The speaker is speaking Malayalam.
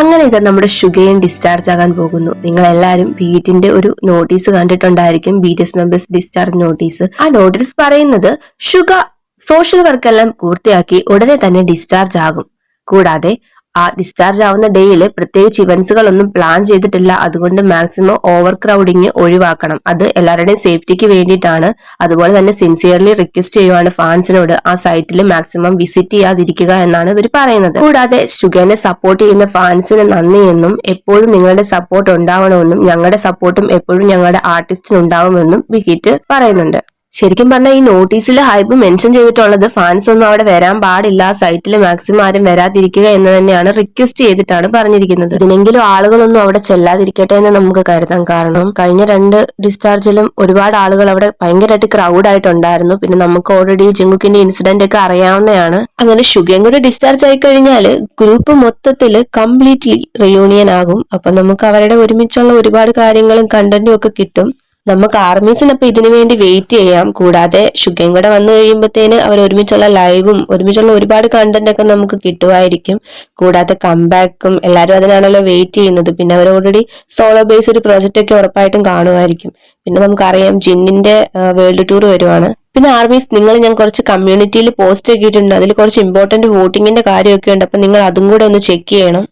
അങ്ങനെ ഇത് നമ്മുടെ ഷുഗയും ഡിസ്ചാർജ് ആകാൻ പോകുന്നു. നിങ്ങൾ എല്ലാവരും ബീറ്റിന്റെ ഒരു notice കണ്ടിട്ടുണ്ടായിരിക്കും. B T S members discharge notice ആ നോട്ടീസ് പറയുന്നത് ഷുഗർ സോഷ്യൽ വർക്ക് എല്ലാം പൂർത്തിയാക്കി ഉടനെ തന്നെ ഡിസ്ചാർജ് ആകും. കൂടാതെ ആ ഡിസ്ചാർജ് ആവുന്ന ഡേയിൽ പ്രത്യേകിച്ച് ഇവന്റ്സുകൾ ഒന്നും പ്ലാൻ ചെയ്തിട്ടില്ല. അതുകൊണ്ട് മാക്സിമം ഓവർ ക്രൗഡിങ് ഒഴിവാക്കണം. അത് എല്ലാവരുടെയും സേഫ്റ്റിക്ക് വേണ്ടിയിട്ടാണ്. അതുപോലെ തന്നെ സിൻസിയർലി റിക്വസ്റ്റ് ചെയ്യുവാണ് ഫാൻസിനോട് ആ സൈറ്റിൽ മാക്സിമം വിസിറ്റ് ചെയ്യാതിരിക്കുക എന്നാണ് ഇവർ പറയുന്നത്. കൂടാതെ ഷുഗറിനെ സപ്പോർട്ട് ചെയ്യുന്ന ഫാൻസിന് നന്ദി എന്നും എപ്പോഴും നിങ്ങളുടെ സപ്പോർട്ട് ഉണ്ടാവണമെന്നും ഞങ്ങളുടെ സപ്പോർട്ടും എപ്പോഴും ഞങ്ങളുടെ ആർട്ടിസ്റ്റിന് ഉണ്ടാവുമെന്നും വികിറ്റ് പറയുന്നുണ്ട്. ശരിക്കും പറഞ്ഞാൽ ഈ നോട്ടീസിൽ ഹൈപ്പ് മെൻഷൻ ചെയ്തിട്ടുള്ളത് ഫാൻസ് ഒന്നും അവിടെ വരാൻ പാടില്ല. സൈറ്റിൽ മാക്സിമം ആരും വരാതിരിക്കുക എന്ന് തന്നെയാണ് റിക്വസ്റ്റ് ചെയ്തിട്ടാണ് പറഞ്ഞിരിക്കുന്നത്. ഇതിനെങ്കിലും ആളുകളൊന്നും അവിടെ ചെല്ലാതിരിക്കട്ടെ എന്ന് നമുക്ക് കരുതാം കാരണം കഴിഞ്ഞ രണ്ട് ഡിസ്ചാർജിലും ഒരുപാട് ആളുകൾ അവിടെ ഭയങ്കരമായിട്ട് ക്രൗഡ് ആയിട്ടുണ്ടായിരുന്നു. പിന്നെ നമുക്ക് ഓൾറെഡി ജിങ്കുക്കിന്റെ ഇൻസിഡന്റ് ഒക്കെ അറിയാവുന്നതാണ്. അങ്ങനെ ഷുഗയും കൂടെ ഡിസ്ചാർജ് ആയി കഴിഞ്ഞാൽ ഗ്രൂപ്പ് മൊത്തത്തിൽ കംപ്ലീറ്റ്ലി റിയൂണിയൻ ആകും. അപ്പൊ നമുക്ക് അവരുടെ ഒരുമിച്ചുള്ള ഒരുപാട് കാര്യങ്ങളും കണ്ടന്റും ഒക്കെ കിട്ടും. നമുക്ക് ആർമീസിനപ്പം ഇതിനു വേണ്ടി വെയിറ്റ് ചെയ്യാം. കൂടാതെ ഷുഗയും കൂടെ വന്നു കഴിയുമ്പോഴത്തേന് അവർ ഒരുമിച്ചുള്ള ലൈവും ഒരുമിച്ചുള്ള ഒരുപാട് കണ്ടന്റ് ഒക്കെ നമുക്ക് കിട്ടുമായിരിക്കും. കൂടാതെ കംബാക്കും എല്ലാവരും അതിനാണല്ലോ വെയിറ്റ് ചെയ്യുന്നത്. പിന്നെ അവർ ഓൾറെഡി സോളോ ബേസ് ഒരു പ്രോജക്റ്റ് ഒക്കെ ഉറപ്പായിട്ടും കാണുമായിരിക്കും. പിന്നെ നമുക്കറിയാം ജിന്നിന്റെ വേൾഡ് ടൂർ വരുവാണ്. പിന്നെ ആർമീസ് നിങ്ങൾ ഞാൻ കുറച്ച് കമ്മ്യൂണിറ്റിയിൽ പോസ്റ്റ് ആക്കിയിട്ടുണ്ട് അതിൽ കുറച്ച് ഇമ്പോർട്ടന്റ് വോട്ടിങ്ങിന്റെ കാര്യമൊക്കെ ഉണ്ട്. അപ്പൊ നിങ്ങൾ അതും കൂടെ ഒന്ന് ചെക്ക് ചെയ്യണം.